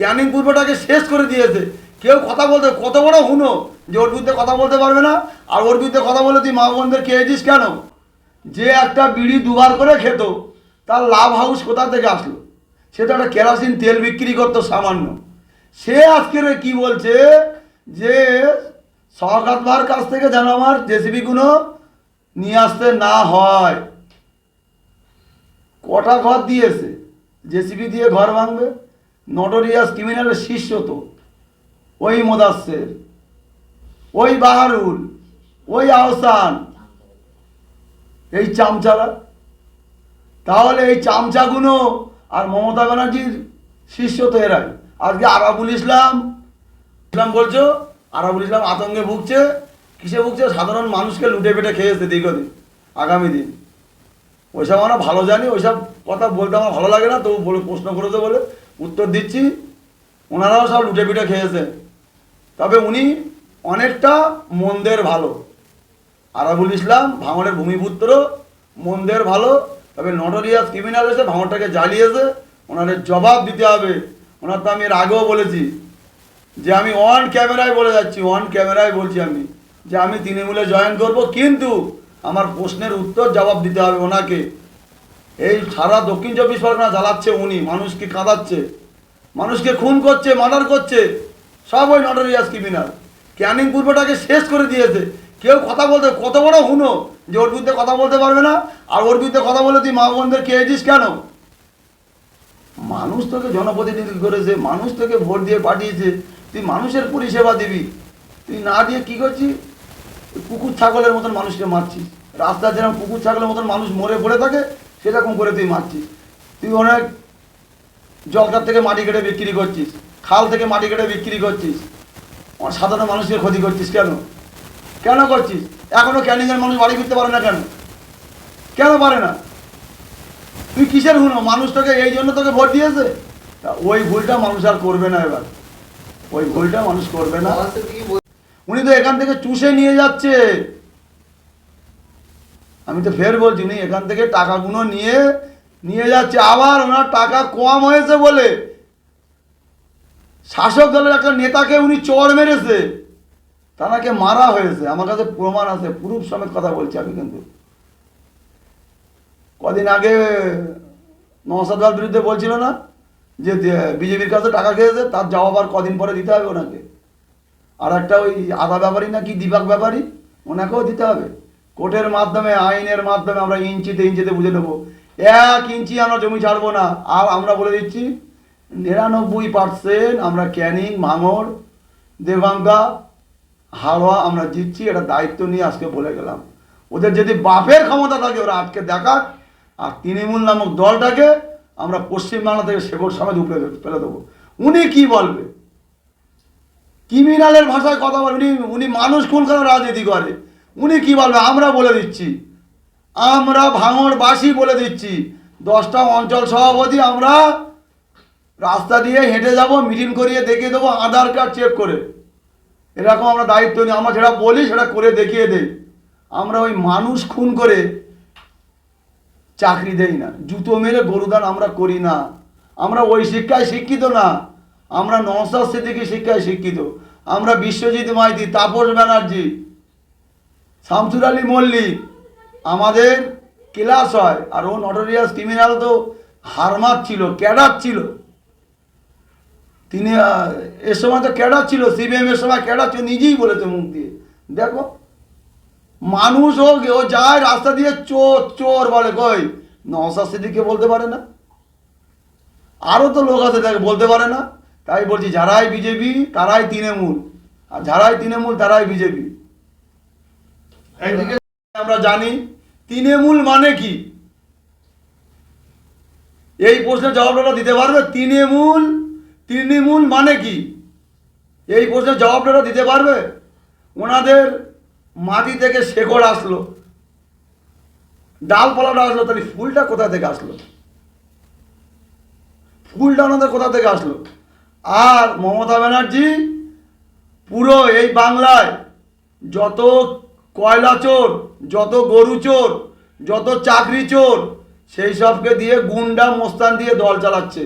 ক্যানিং পূর্বটাকে শেষ করে দিয়েছে। কেউ কথা বলতে, কত বড় হুনো যে ওর বিরুদ্ধে কথা বলতে পারবে না? আর ওর বিরুদ্ধে কথা বলে তুই মা বোনদের খেয়েছিস কেন? যে একটা বিড়ি দুবার করে খেত, তার লাভ হাউস কোথা থেকে আসলো? সে তো একটা কেরাসিন তেল বিক্রি করতো সামান্য। সে আজকের কি বলছে যে, সরকার ভার কাছ থেকে যেন আমার জেসিবিগুলো নিয়ে আসতে না হয়। কটা ঘর দিয়েছে? জেসিবি দিয়ে ঘর ভাঙবে? নটোরিয়াস ক্রিমিনালের শিষ্য তো। ওই মোদাসের ওই বাহারুল, ওই আহসান, এই চামচারা তাহলে এই চামচাগুলো আর মমতা ব্যানার্জির শিষ্য তো এরাই। আজকে আরাবুল ইসলাম ইসলাম বলছো, আরাবুল ইসলাম আতঙ্কে ভুগছে, কিসে ভুগছে? সাধারণ মানুষকে লুটে পেটে খেয়েছে দীর্ঘদিন, আগামী দিন। ওইসব আমরা ভালো জানি, ওইসব কথা বলতে আমার ভালো লাগে না, তবু বলে, প্রশ্ন করেছে বলে উত্তর দিচ্ছি, ওনারাও সব লুটে পিটে খেয়েছে। তবে উনি অনেকটা মন্দের ভালো। আরাবুল ইসলাম ভাঙড়ের ভূমিপুত্র, মন্দের ভালো, তবে নটোরিয়াস ক্রিমিনাল এসে ভাঙড়টাকে জ্বালিয়েছে। ওনাদের জবাব দিতে হবে। ওনার তো আমি এর আগেও বলেছি যে আমি অন ক্যামেরায় বলে যাচ্ছি অন ক্যামেরায় বলছি আমি যে আমি তৃণমূলে জয়েন করব, কিন্তু আমার প্রশ্নের উত্তর জবাব দিতে হবে ওনাকে। এই সারা দক্ষিণ চব্বিশ পরগনা জ্বালাচ্ছে উনি, মানুষকে কাঁদাচ্ছে, মানুষকে খুন করছে, মার্ডার করছে, সব ওই নটরিয়াস ক্রিমিনাল ক্যানিং পূর্বটাকে শেষ করে দিয়েছে। কেউ কথা বলতে, কত বড় হুনো যে ওর বিরুদ্ধে কথা বলতে পারবে না, আর ওর বিরুদ্ধে কথা বলে তুই মা বোনদের খেয়েছিস কেন? মানুষ তোকে জনপ্রতিনিধি করেছে, মানুষ তোকে ভোট দিয়ে পাঠিয়েছে, তুই মানুষের পরিষেবা দিবি। তুই না দিয়ে কি করছিস? কুকুর ছাগলের মতন মানুষকে মারছিস। রাস্তায় যেরকম কুকুর ছাগলের মতন মানুষ মরে পড়ে থাকে সেরকম করে তুই মারছিস। তুই অনেক জলকার থেকে মাটি কেটে বিক্রি করছিস খাল থেকে মাটি কেটে বিক্রি করছিস। আমার সাধারণ মানুষকে ক্ষতি করছিস কেন? কেন করছিস? এখনও ক্যানিংয়ের মানুষ বাড়ি ফিরতে পারে না কেন? কেন পারে না? তুই কিসের হুনো? মানুষ তোকে এই জন্য তোকে ভোট দিয়েছে? তা ওই ভুলটা মানুষ আর করবে না এবার। ওই ভুলটা মানুষ করবে না। উনি তো এখান থেকে চুষে নিয়ে যাচ্ছে। আমি তো ফের বলছি, উনি এখান থেকে টাকাগুলো নিয়ে নিয়ে যাচ্ছে। আবার ওনার টাকা কম হয়েছে বলে শাসক দলের একটা নেতাকে উনি চর মেরেছে। তাকে মারা হয়েছে। আমার কাছে প্রমাণ আছে, প্রুফ সমেত কথা বলছি আমি কিন্তু। কদিন আগে নওসাদার বিরুদ্ধে বলছিল না যে বিজেপির কাছে টাকা খেয়েছে, তার জবাব আর কদিন পরে দিতে হবে ওনাকে। আর একটা ওই আদা ব্যাপারী নাকি, দীপক ব্যাপারী ওনাকেও দিতে হবে। কোর্টের মাধ্যমে, আইনের মাধ্যমে আমরা ইঞ্চিতে ইঞ্চিতে বুঝে নেব। এক ইঞ্চি আমরা জমি ছাড়বো না। আর আমরা বলে দিচ্ছি, নিরানব্বই পার্সেন্ট আমরা ক্যানিং ভাঙড় দেবাঙ্গা হাওয়া আমরা জিতছি, এটা দায়িত্ব নিয়ে আজকে বলে গেলাম। ওদের যদি বাপের ক্ষমতা থাকে, ওরা আজকে দেখাক। আর তৃণমূল নামক দলটাকে আমরা পশ্চিমবাংলা থেকে শেকড় সমেত উপরে ফেলে দেবো। উনি কি বলবে? ক্রিমিনালের ভাষায় কথা বলে, উনি উনি মানুষ খুন করে রাজনীতি করে? উনি কি বলবে? আমরা বলে দিচ্ছি। আমরা ভাঙড়বাসী বলে দিচ্ছি। দশটা অঞ্চল সভাপতি, আমরা রাস্তা দিয়ে হেঁটে যাব মিটিং করিয়ে দেখিয়ে দেবো, আধার কার্ড চেক করে। এরকম আমরা দায়িত্ব নিই। আমরা যেটা বলি, সেটা করে দেখিয়ে দেই। আমরা ওই মানুষ খুন করে চাকরি দেই না। জুতো মেরে গরুদান আমরা করি না। আমরা ওই শিক্ষায় শিক্ষিত না। আমরা নওসাদ সিদ্দিকি শিক্ষায় শিক্ষিত। আমরা বিশ্বজিৎ মাইতি, তাপস ব্যানার্জি শামসুর আলী মল্লিক, আমাদের ক্লাস হয় আর ও নটোরিয়াস ক্রিমিনাল তো হারমার ছিল, ক্যাডার ছিল। তিনি এর সময় তো ক্যাডার ছিল সিবিএম এর সময় ক্যাডার ছিল, নিজেই বলেছে মুখ দিয়ে। দেখো, মানুষ ও ও যায় রাস্তা দিয়ে চোর চোর বলে, কই? নওসাদ সিদ্দিককে বলতে পারে না। আরও তো লোক আছে, তাকে বলতে পারে না। তাই বলছি, যারাই বিজেপি, তারাই তৃণমূল। আর যারাই তৃণমূল, তারাই বিজেপি। একদিকে আমরা জানি, তৃণমূল মানে কি? এই প্রশ্নের জবাব জবাবটা দিতে পারবে তৃণমূল তৃণমূল মানে কি? এই প্রশ্নের জবাব জবাবটা দিতে পারবে? ওনাদের মাটি থেকে শেকড় আসলো। ডালপালাটা আসলো, তাহলে ফুলটা কোথা থেকে আসলো? ফুলটা ওনাদের কোথা থেকে আসলো? আর মমতা ব্যানার্জি পুরো এই বাংলায় যত কয়লা চোর, যত গরু চোর, যত চাকরি চোর, সেই সবকে দিয়ে গুন্ডা মোস্তান দিয়ে দল চালাচ্ছে।